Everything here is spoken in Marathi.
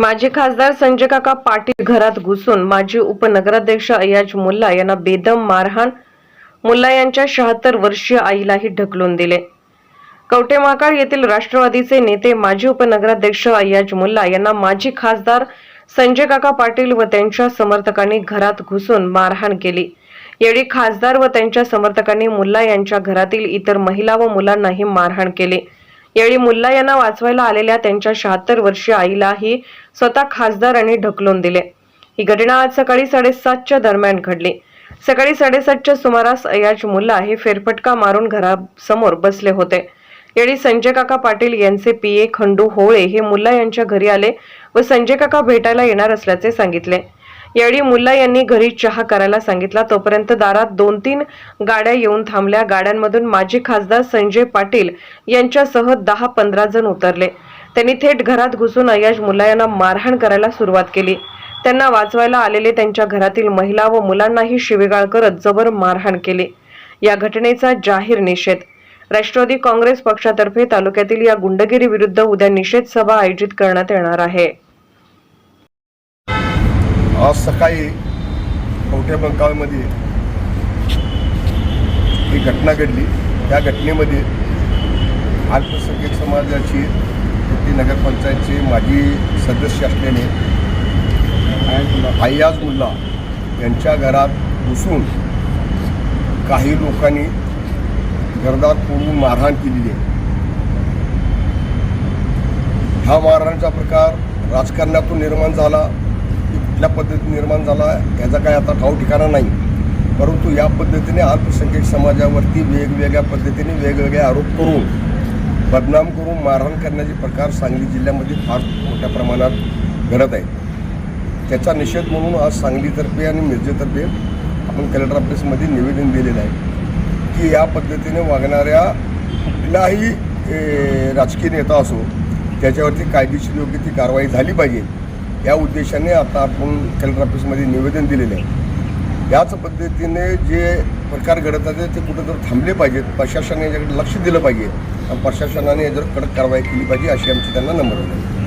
माजी खासदार संजय काका पाटील घरात घुसून माजी उपनगराध्यक्ष अयाज मुल्ला यांना बेदम मारहाण. मुल्ला यांच्या शहात्तर वर्षीय आईलाही ढकलून दिले. कवठेमाकाळ येथील राष्ट्रवादीचे नेते माजी उपनगराध्यक्ष अय्याज मुल्ला यांना माजी खासदार संजय काका पाटील व त्यांच्या समर्थकांनी घरात घुसून मारहाण केली. यावेळी खासदार व त्यांच्या समर्थकांनी मुल्ला यांच्या घरातील इतर महिला व मुलांनाही मारहाण केली. यावेळी मुल्ला यांना वाचवायला आलेल्या त्यांच्या शहात्तर वर्षीय आईलाही स्वतः खासदारांनी ढकलून दिले. ही घटना आज सकाळी साडेसातच्या दरम्यान घडली. सकाळी साडेसातच्या सुमारास अयाज मुल्ला हे फेरफटका मारून घरासमोर बसले होते. यावेळी संजय काका पाटील यांचे पीए खंडू होळे हे मुल्ला यांच्या घरी आले व संजय काका भेटायला येणार असल्याचे सांगितले. यावेळी मुल्ला यांनी घरी चहा करायला सांगितला. तोपर्यंत दारात दोन तीन गाड्या येऊन थांबल्या. गाड्यांमधून माजी खासदार संजय पाटील यांच्यासह दहा पंधरा जण उतरले. त्यांनी थेट घरात घुसून अयाज मुल्ला यांना मारहाण करायला सुरुवात केली. त्यांना वाचवायला आलेले त्यांच्या घरातील महिला व मुलांनाही शिवेगाळ करत जबर मारहाण केली. या घटनेचा जाहीर निषेध. राष्ट्रवादी काँग्रेस पक्षातर्फे तालुक्यातील या गुंडगिरी विरुद्ध उद्या निषेध सभा आयोजित करण्यात येणार आहे. आज सकाळी कवठे बंकाळमध्ये ही घटना घडली. त्या घटनेमध्ये अल्पसंख्याक समाजाची ती नगरपंचायतचे माजी सदस्य असल्याने अय्याज मुल्ला यांच्या घरात घुसून काही लोकांनी गर्दात तोडून मारहाण केलेली आहे. हा मारहाणचा प्रकार राजकारणातून निर्माण झाला. कुठल्या पद्धतीने निर्माण झाला याचा काय आता ठाव ठिकाणा नाही. परंतु या पद्धतीने अल्पसंख्याक समाजावरती वेगवेगळ्या पद्धतीने वेगवेगळे आरोप करून बदनाम करून मारहाण करण्याचे प्रकार सांगली जिल्ह्यामध्ये फार मोठ्या प्रमाणात घडत आहेत. त्याचा निषेध म्हणून आज सांगलीतर्फे आणि मिरजेतर्फे आपण कलेक्टर ऑफिसमध्ये निवेदन दिलेलं आहे की या पद्धतीने वागणाऱ्या कुठलाही राजकीय नेता असो त्याच्यावरती कायदेशीर योग्य ती कारवाई झाली पाहिजे. या उद्देशाने आता आपण कलेक्टर ऑफिसमध्ये निवेदन दिलेलं आहे. याच पद्धतीने जे प्रकार घडत आहेत ते कुठंतरी थांबले पाहिजेत. प्रशासनाने याच्याकडे लक्ष दिलं पाहिजे. आणि प्रशासनाने याच्यावर कडक कारवाई केली पाहिजे अशी आमची त्यांना नम्र आहे.